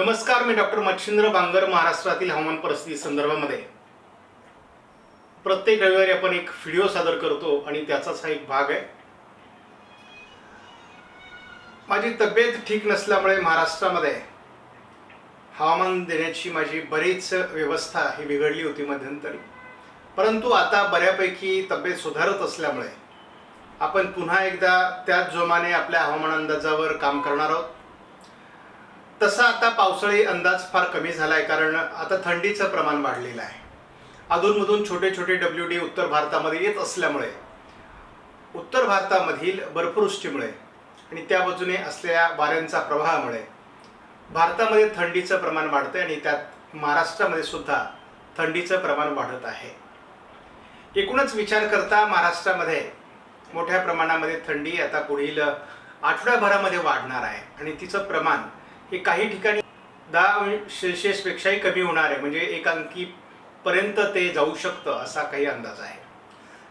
नमस्कार मी डॉक्टर मच्छिंद्र बांगर महाराष्ट्रातील हवामान परिस्थिती संदर्भामध्ये. प्रत्येक रविवारी आपण एक व्हिडिओ सादर करतो आणि त्याचाच हा एक भाग आहे. माझी तब्येत ठीक नसल्यामुळे महाराष्ट्रामध्ये हवामान देण्याची माझी बरीच व्यवस्था ही बिघडली होती मध्यंतरी. परंतु आता बऱ्यापैकी तब्येत सुधारत असल्यामुळे आपण पुन्हा एकदा त्याच जोमाने आपल्या हवामान अंदाजावर काम करणार आहोत. तसा आता पावसाळी अंदाज फार कमी झाला आहे कारण आता थंडीचं प्रमाण वाढलेलं आहे. अधूनमधून छोटे छोटे डब्ल्यू डी उत्तर भारतामध्ये येत असल्यामुळे उत्तर भारतामधील बर्फवृष्टीमुळे आणि त्या बाजूने असलेल्या वाऱ्यांचा प्रवाहामुळे भारतामध्ये थंडीचं प्रमाण वाढतं आणि त्यात महाराष्ट्रामध्ये सुद्धा थंडीचं प्रमाण वाढत आहे. एकूणच विचार करता महाराष्ट्रामध्ये मोठ्या प्रमाणामध्ये थंडी आता पुढील आठवड्याभरामध्ये वाढणार आहे आणि तिचं प्रमाण हे काही ठिकाणी दहा सेल्सिअसपेक्षाही कमी होणार आहे. म्हणजे एक अंकीपर्यंत ते जाऊ शकतं असा काही अंदाज आहे.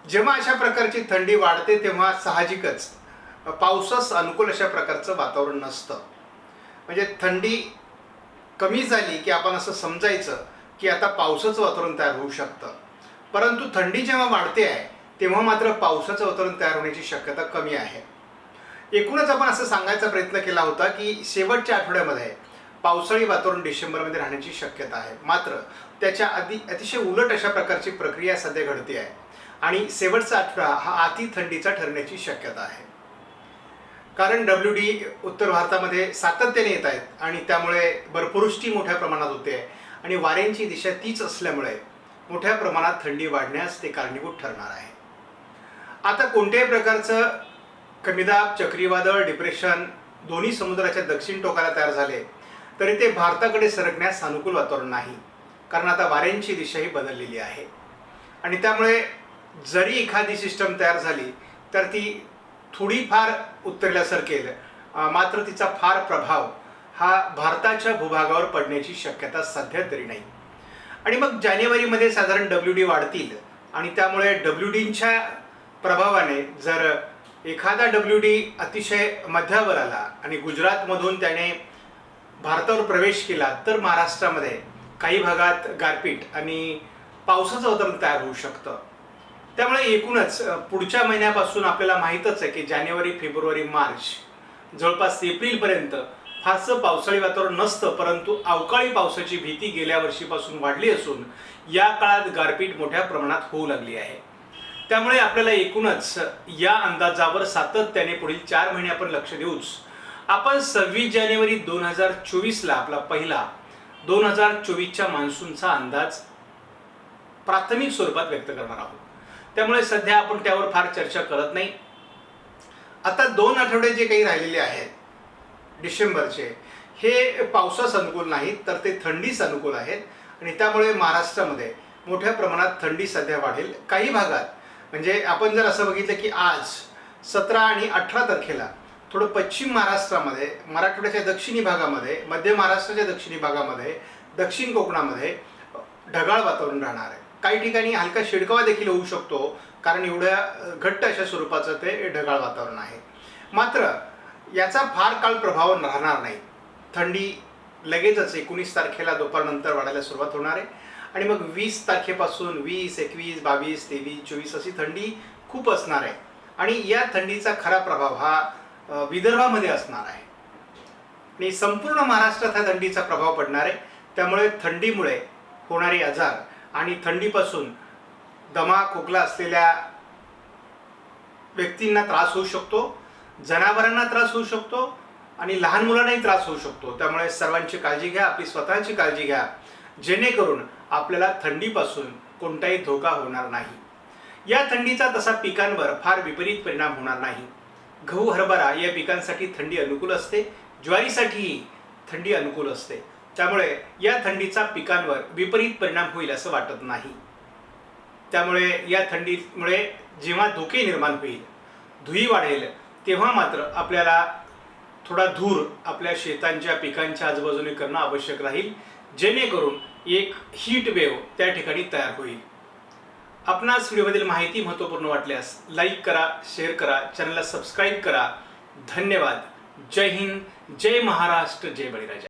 जेव्हा अशा प्रकारची थंडी वाढते तेव्हा साहजिकच पावसास अनुकूल अशा प्रकारचं वातावरण नसतं. म्हणजे थंडी कमी झाली की आपण असं समजायचं की आता पावसाचं वातावरण तयार होऊ शकतं. परंतु थंडी जेव्हा वाढते आहे तेव्हा मात्र पावसाचं वातावरण तयार होण्याची शक्यता कमी आहे. एकूणच आपण असं सांगायचा प्रयत्न केला होता की शेवटच्या आठवड्यामध्ये पावसाळी वातावरण डिसेंबरमध्ये राहण्याची शक्यता आहे. मात्र त्याच्या आधी अतिशय उलट अशा प्रकारची प्रक्रिया सध्या घडते आहे आणि शेवटचा आठवडा हा अति थंडीचा ठरण्याची शक्यता आहे. कारण डब्ल्यू डी उत्तर भारतामध्ये सातत्याने येत आहेत आणि त्यामुळे बर्फवृष्टी मोठ्या प्रमाणात होते आहे आणि वाऱ्यांची दिशा तीच असल्यामुळे मोठ्या प्रमाणात थंडी वाढण्यास ते कारणीभूत ठरणार आहे. आता कोणत्याही प्रकारचं कमीदाब चक्रीवादळ डिप्रेशन दोन्ही समुद्राच्या दक्षिण टोकाला तयार झाले. तरी ते भारताकडे सरकण्यास अनुकूल वातावरण नाही. कारण आता वाऱ्यांची दिशाही बदललेली आहे. आणि त्यामुळे जरी एखादी सिस्टम तयार झाली तर ती थोडीफार उत्तरेला सरकेल मात्र तिचा फार प्रभाव हा भारताच्या भूभागावर पडण्याची शक्यता सध्या तरी नाही. आणि मग जानेवारीमध्ये साधारण डब्ल्यू डी वाढतील. आणि त्यामुळे डब्ल्यू डींच्या प्रभावाने जर एखादा डब्ल्यू डी अतिशय मध्यावर आला आणि गुजरातमधून त्याने भारतावर प्रवेश केला तर महाराष्ट्रामध्ये काही भागात गारपीट आणि पावसाचं वातावरण तयार होऊ शकतं. त्यामुळे एकूणच पुढच्या महिन्यापासून आपल्याला माहीतच आहे की जानेवारी फेब्रुवारी मार्च जवळपास एप्रिलपर्यंत फारसं पावसाळी वातावरण नसतं परंतु अवकाळी पावसाची भीती गेल्या वर्षीपासून वाढली असून या काळात गारपीट मोठ्या प्रमाणात होऊ लागली आहे. त्यामुळे आपल्याला एकूणच या अंदाजावर सातत्याने पुढील चार महिने आपण लक्ष देऊच. आपण सव्वीस जानेवारी दोन हजार चोवीसला आपला पहिला दोन हजार चोवीसच्या मान्सूनचा अंदाज प्राथमिक स्वरूपात व्यक्त करणार आहोत. त्यामुळे सध्या आपण त्यावर फार चर्चा करत नाही. आता दोन आठवडे जे काही राहिलेले आहेत डिसेंबरचे हे पावसास अनुकूल नाहीत तर ते थंडीस अनुकूल आहेत. आणि त्यामुळे महाराष्ट्रामध्ये मोठ्या प्रमाणात थंडी सध्या वाढेल. काही भागात म्हणजे आपण जर असं बघितलं की आज सतरा आणि अठरा तारखेला थोडं पश्चिम महाराष्ट्रामध्ये मराठवाड्याच्या दक्षिणी भागामध्ये मध्य महाराष्ट्राच्या दक्षिणी भागामध्ये दक्षिण कोकणामध्ये ढगाळ वातावरण राहणार आहे. काही ठिकाणी हलका शिडकावा देखील होऊ शकतो कारण एवढ्या घट्ट अशा स्वरूपाचं ते ढगाळ वातावरण आहे. मात्र याचा फार काळ प्रभाव राहणार नाही. थंडी लगेचच एकोणीस तारखेला दुपारनंतर वाढायला सुरुवात होणार आहे. आणि मग वीस तारखेपासून वीस एकवीस बावीस तेवीस चोवीस अशी थंडी खूप असणार आहे. आणि या थंडीचा खरा प्रभाव हा विदर्भामध्ये असणार आहे. आणि संपूर्ण महाराष्ट्रात हा थंडीचा प्रभाव पडणार आहे. त्यामुळे थंडीमुळे होणारे आजार आणि थंडीपासून दमा खोकला असलेल्या व्यक्तींना त्रास होऊ शकतो जनावरांना त्रास होऊ शकतो आणि लहान मुलांनाही त्रास होऊ शकतो. त्यामुळे सर्वांची काळजी घ्या आपली स्वतःची काळजी घ्या. जेणेकरून आपल्याला थंडीपासून कोणताही धोका होणार नाही. या थंडीचा तसा पिकांवर फार विपरीत परिणाम होणार नाही. गहू हरभरा या पिकांसाठी थंडी अनुकूल असते ज्वारीसाठीही थंडी अनुकूल असते. त्यामुळे या थंडीचा पिकांवर विपरीत परिणाम होईल असं वाटत नाही. त्यामुळे या थंडीमुळे जेव्हा धोके निर्माण होईल धुई वाढेल तेव्हा मात्र आपल्याला थोडा धूर आपल्या शेतांच्या पिकांच्या आजूबाजूने करणं आवश्यक राहील. जेणेकरून एक हीट वेव त्या ठिकाणी तयार होईल. आपणास व्हिडिओमधील माहिती महत्त्वपूर्ण वाटल्यास लाईक करा शेअर करा चॅनलला सबस्क्राईब करा. धन्यवाद. जय हिंद. जय महाराष्ट्र. जय बळीराजा.